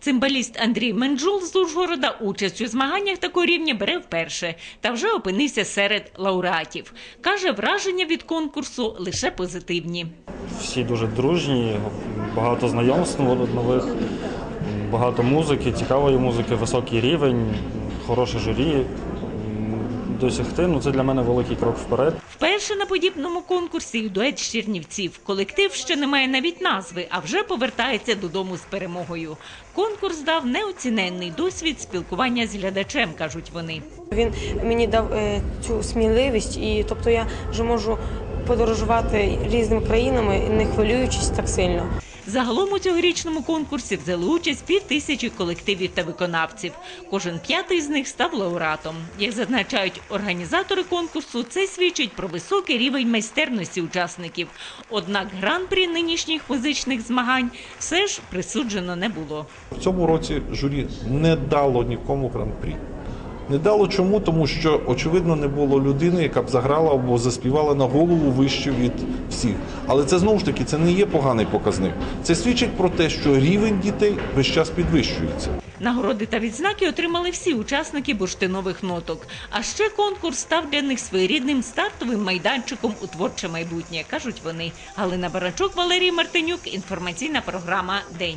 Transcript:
Цимбаліст Андрій Менджул з Ужгорода участь у змаганнях такого рівня бере вперше та вже опинився серед лауреатів. Каже, враження від конкурсу лише позитивні. Всі дуже дружні, багато знайомств нових, багато музики, цікавої музики, високий рівень, хороше журі. Досягти ну це для мене великий крок вперед. Вперше на подібному конкурсі дует з Чернівців. Колектив ще не має навіть назви, а вже повертається додому з перемогою. Конкурс дав неоціненний досвід спілкування з глядачем, кажуть вони. Він мені дав е, цю сміливість, і тобто я вже можу подорожувати різними країнами, не хвилюючись так сильно. Загалом у цьогорічному конкурсі взяли участь пів тисячі колективів та виконавців. Кожен п'ятий з них став лауреатом. Як зазначають організатори конкурсу, це свідчить про високий рівень майстерності учасників. Однак гран-прі нинішніх музичних змагань все ж присуджено не було. В цьому році журі не дало нікому гран-прі. Не дало чому, тому що очевидно не було людини, яка б заграла або заспівала на голову вище від всіх. Але це знову ж таки це не є поганий показник. Це свідчить про те, що рівень дітей весь час підвищується. Нагороди та відзнаки отримали всі учасники бурштинових ноток. А ще конкурс став для них своєрідним стартовим майданчиком у творче майбутнє, кажуть вони. Галина Барачук, Валерій Мартинюк. Інформаційна програма День.